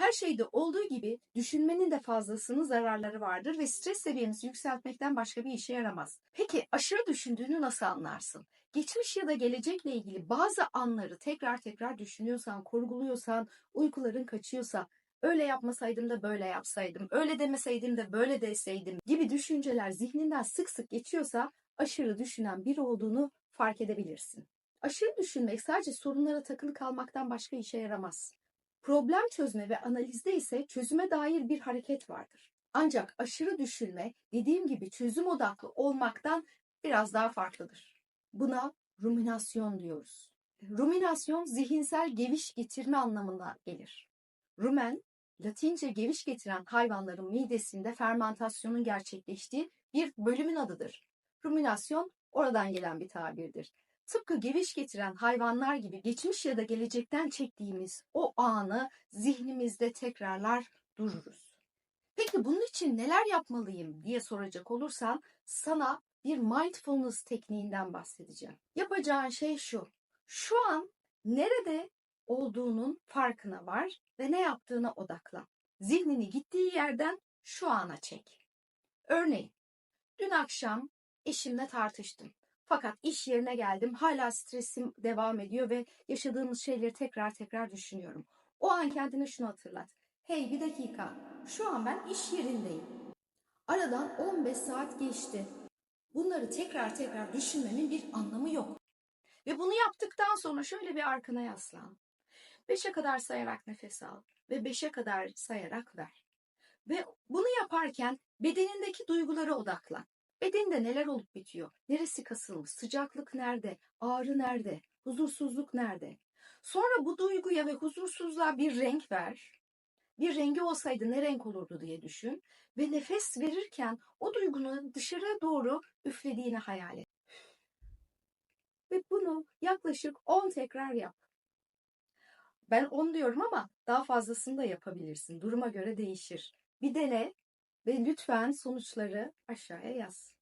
Her şeyde olduğu gibi düşünmenin de fazlasının zararları vardır ve stres seviyenizi yükseltmekten başka bir işe yaramaz. Peki aşırı düşündüğünü nasıl anlarsın? Geçmiş ya da gelecekle ilgili bazı anları tekrar tekrar düşünüyorsan, kurguluyorsan, uykuların kaçıyorsa, öyle yapmasaydım da böyle yapsaydım, öyle demeseydim de böyle deseydim gibi düşünceler zihninden sık sık geçiyorsa aşırı düşünen biri olduğunu fark edebilirsin. Aşırı düşünmek sadece sorunlara takılı kalmaktan başka işe yaramaz. Problem çözme ve analizde ise çözüme dair bir hareket vardır. Ancak aşırı düşünme dediğim gibi çözüm odaklı olmaktan biraz daha farklıdır. Buna ruminasyon diyoruz. Ruminasyon zihinsel geviş getirme anlamına gelir. Rumen, Latince geviş getiren hayvanların midesinde fermentasyonun gerçekleştiği bir bölümün adıdır. Ruminasyon oradan gelen bir tabirdir. Tıpkı geviş getiren hayvanlar gibi geçmiş ya da gelecekten çektiğimiz o anı zihnimizde tekrarlar dururuz. Peki bunun için neler yapmalıyım diye soracak olursan sana bir mindfulness tekniğinden bahsedeceğim. Yapacağın şey şu. Şu an nerede olduğunun farkına var ve ne yaptığına odaklan. Zihnini gittiği yerden şu ana çek. Örneğin, dün akşam eşimle tartıştım. Fakat iş yerine geldim, hala stresim devam ediyor ve yaşadığımız şeyleri tekrar tekrar düşünüyorum. O an kendine şunu hatırlat. Hey bir dakika, şu an ben iş yerindeyim. Aradan 15 saat geçti. Bunları tekrar tekrar düşünmemin bir anlamı yok. Ve bunu yaptıktan sonra şöyle bir arkana yaslan. Beşe kadar sayarak nefes al ve beşe kadar sayarak ver. Ve bunu yaparken bedenindeki duygulara odaklan. Bedende neler olup bitiyor? Neresi kasılmış? Sıcaklık nerede? Ağrı nerede? Huzursuzluk nerede? Sonra bu duyguya ve huzursuzluğa bir renk ver. Bir rengi olsaydı ne renk olurdu diye düşün. Ve nefes verirken o duygunun dışarı doğru üflediğini hayal et. Ve bunu yaklaşık 10 tekrar yap. Ben 10 diyorum ama daha fazlasını da yapabilirsin. Duruma göre değişir. Bir dene ve lütfen sonuçları aşağıya yaz.